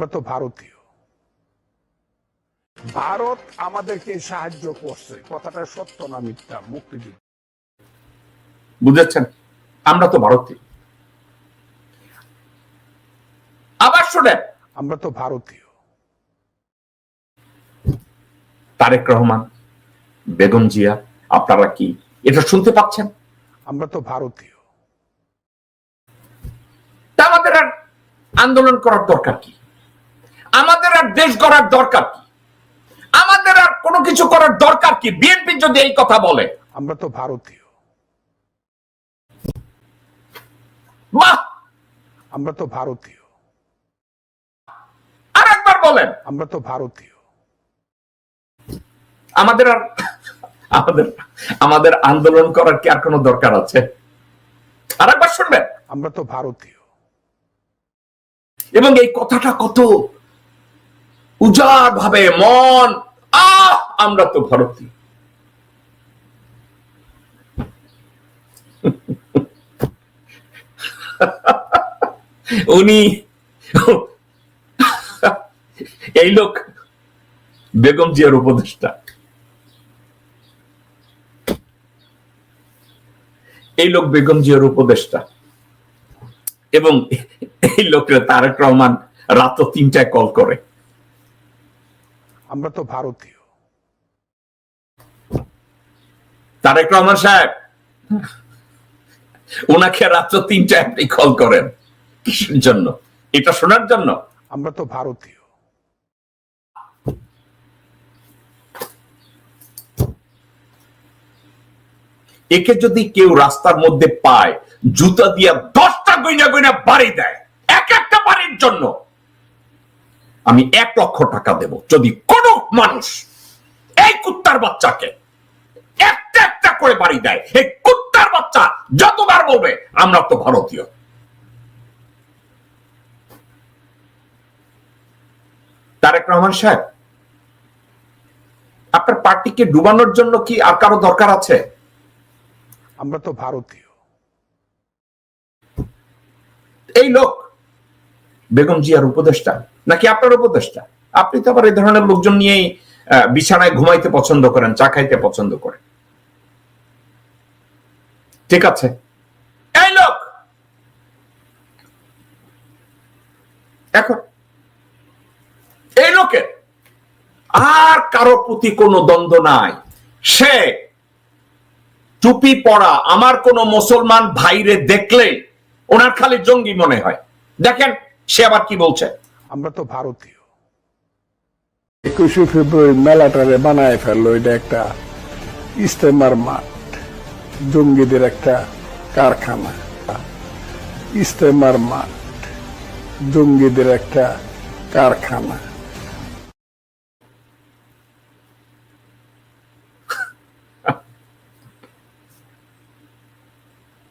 আমরা তো ভারতীয়। ভারত আমাদেরকে সাহায্য করছে। কথাটা সত্য না মিথ্যা? মুক্তিযুদ্ধ। বুঝেছেন? আমরা তো ভারতীয়। আবার শোনেন। আমরা তো ভারতীয়। তারেক রহমান বেগম জিয়া আপনারা কি এটা শুনতে পাচ্ছেন? আমরা তো ভারতীয়। আমাদের আর আন্দোলন করার দরকার কি? আমাদের আর দেশ গড়ার দরকার কি? আমাদের আর কোনো কিছু করার দরকার কি? বিএনপি যদি এই কথা বলে। আমরা তো ভারতীয়। বাহ! আমরা তো ভারতীয়। আর একবার বলেন। আমরা তো ভারতীয়। আমাদের আর আমাদের আমাদের আন্দোলন করার কি আর কোনো দরকার আছে? আর একবার শুনবেন। আমরা তো ভারতীয়। এবং এই কথাটা কত উজাড় ভাবে মন, আহ, আমরা তো ভারতীয়। উনি, এই লোক বেগম জিয়ার উপদেষ্টা। এই লোক বেগম জিয়ার উপদেষ্টা। এবং এই লোকরা তারেক রহমান রাত তিনটায় কল করে। আমরা তো ভারতীয়। তারেক রহমান সাহেব ওনাকে রাত্র তিনটায় আপনি কল করেন। কিসের জন্য? এটা শোনার জন্য? আমরা তো ভারতীয়। একে যদি কেউ রাস্তার মধ্যে পায় জুতা দিয়া দশটা গইনা গইনা বাড়ি দেয় এক একটা বাড়ির জন্য। আমি এক লক্ষ টাকা দেব। যদি কোন মানুষ এই কুত্তার বাচ্চাকে একটা একটা করে বাড়ি দেয় এই কুত্তার বাচ্চা যতবার বলবে আমরা তো ভারতীয়। তারেক রহমান সাহেব আপনার পার্টিকে ডুবানোর জন্য কি আর কারও দরকার আছে? আমরা তো ভারতীয়। এই লোক বেগম জিয়ার উপদেষ্টা? নাকি আপনার উপদেষ্টা? আপনি তো আবার এই ধরনের লোকজন নিয়েই বিছানায় ঘুমাইতে পছন্দ করেন, চা খাইতে পছন্দ করেন। ঠিক আছে? এই লোক! এখন, এই লোকের আর কারও প্রতি কোনো দ্বন্দ্ব নাই। সে টুপি পরা আমার কোন মুসলমান ভাইরে দেখলেই ওনার খালি জঙ্গি মনে হয়। দেখেন সে আবার কি বলছে? আমরা তো ভারতীয়। একুশে ফেব্রুয়ারি মেলাটারে বানায় ফেলল এটা একটা ইস্তেমার মাঠ জঙ্গিদের একটা কারখানা। ইস্তেমার মাঠ জঙ্গিদের একটা কারখানা।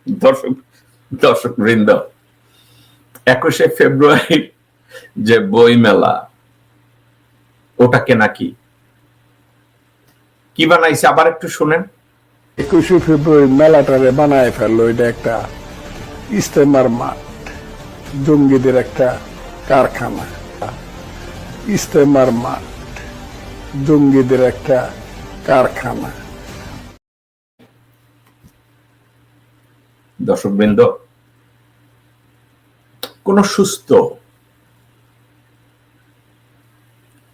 দর্শক দর্শক বৃন্দ একুশে ফেব্রুয়ারি যে বই মেলা ওটাকে নাকি কি বানাইছে? আবার একটু শুনেন। একুশে ফেব্রুয়ারি মেলাটারে বানায় ফেলল এটা একটা ইস্তেমার মাঠ জঙ্গিদের একটা কারখানা। ইস্তেমার মাঠ জঙ্গিদের একটা কারখানা। দর্শক বৃন্দ কোন সুস্থ,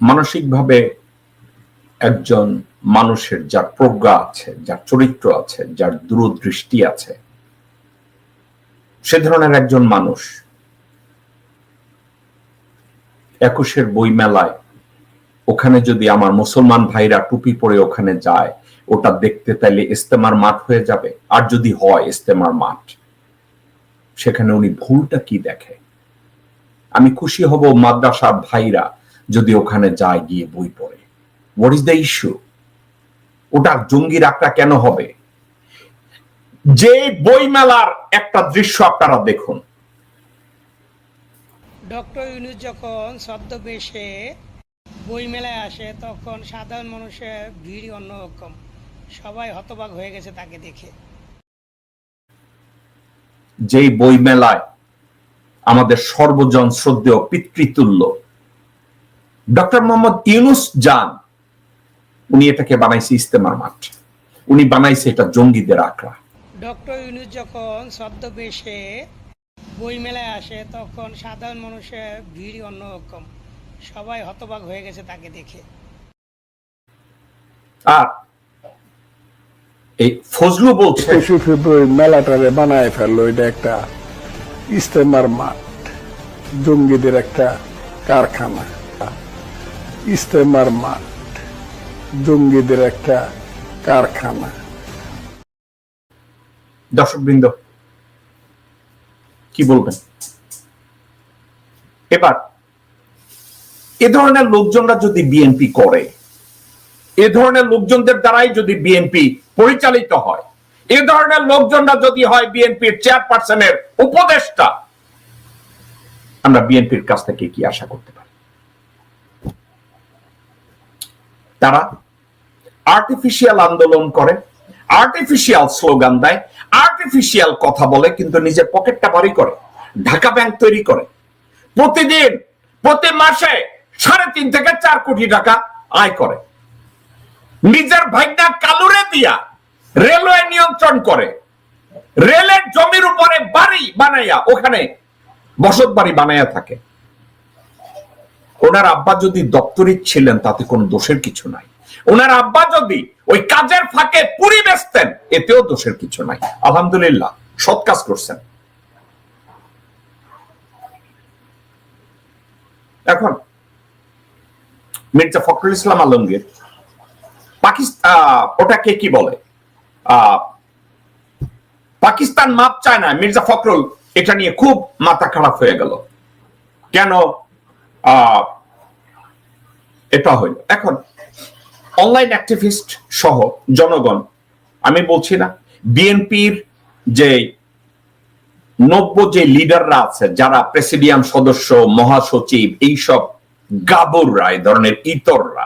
মানসিকভাবে একজন মানুষের যার প্রজ্ঞা আছে, যার চরিত্র আছে, যার দূরদৃষ্টি আছে, সে ধরনের একজন মানুষ একুশের বই মেলায় ওখানে যদি আমার মুসলমান ভাইরা টুপি পরে ওখানে যায়, ওটা দেখতে তাইলে ইস্তেমার মাঠ হয়ে যাবে। আর যদি হয় ইস্তেমার মাঠ সেখানে উনি ভুলটা কি দেখে? আমি খুশি হব মাদ্রাসার ভাইরা যদি ওখানে যায় গিয়ে বই পড়ে। হোয়াট ইজ দ্য ইস্যু ওটা জঙ্গির একটা কেন হবে? যে বই মেলার একটা দৃশ্য আপনারা দেখুন। ডক্টর ইউনুস যখন ছদ্মবেশে বইমেলায় আসে, তখন সাধারণ মানুষের ভিড় অন্যরকম। সবাই হতবাক হয়ে গেছে তাকে দেখে। যেই বই মেলায় আমাদের সর্বজন শ্রদ্ধেয় পিতৃতুল্য ডক্টর মোহাম্মদ ইউনুস জান উনি এটাকে বানাইছে ইস্তেমার মাঠ। উনি বানাইছে এটা জঙ্গিদের আখড়া। ডক্টর ইউনুস যখন ছদ্মবেশে বইমেলায় আসে তখন সাধারণ মানুষের ভিড় অন্যরকম। সবাই হতবাক হয়ে গেছে তাকে দেখে। আর এই ফজলু বলছে ফেব্রুয়ারি মেলাটারে বানায় ফেলল এটা একটা ইস্তেমার মাঠ জঙ্গিদের একটা কারখানা। ইস্তেমার মাঠ জঙ্গিদের একটা কারখানা। দর্শকবৃন্দ কি বলবেন? এবার এ ধরনের লোকজনরা যদি বিএনপি করে এ ধরনের লোকজনদের দ্বারাই যদি বিএনপি পরিচালিত হয়। এ ধরনের লোকজনরা যদি হয় বিএনপির চেয়ারপারসনের উপদেষ্টা, আমরা বিএনপির কাছ থেকে কি আশা করতে পারি? তারা আর্টিফিশিয়াল আন্দোলন করে আর্টিফিশিয়াল স্লোগান দেয় আর্টিফিশিয়াল কথা বলে, কিন্তু নিজের পকেটটা ভারী করে, ঢাকা ব্যাংক তৈরি করে। প্রতিদিন, প্রতি মাসে সাড়ে তিন থেকে চার কোটি টাকা আয় করে। নিজের ভাইনা কালুরে দিয়া রেলওয়ে নিয়ন্ত্রণ করে। রেলের জমির উপরে বাড়ি বানাইয়া ওখানে বসত বাড়ি বানাইয়া থাকে। ওনার আব্বা যদি দপ্তরিক ছিলেন, তাতে কোনো দোষের কিছু নাই। ওনার আব্বা যদি ওই কাজের ফাঁকে পুরি বেচতেন, এতেও দোষের কিছু নাই। আলহামদুলিল্লাহ, সৎ কাজ করছেন। এখন মির্জা ফখরুল ইসলাম আলমগীর পাকিস্তান ওটাকে কি বলে? পাকিস্তান মাপ চায় না। মির্জা ফখরুল এটা নিয়ে খুব মাথা খারাপ হয়ে গেল। কেন? এটা হইল। এখন অনলাইন অ্যাক্টিভিস্ট সহ জনগণ, আমি বলছি না, বিএনপির যে নব্য যে লিডাররা আছে, যারা প্রেসিডিয়াম সদস্য, মহাসচিব, এইসব গাবররা, এই ধরনের ইতররা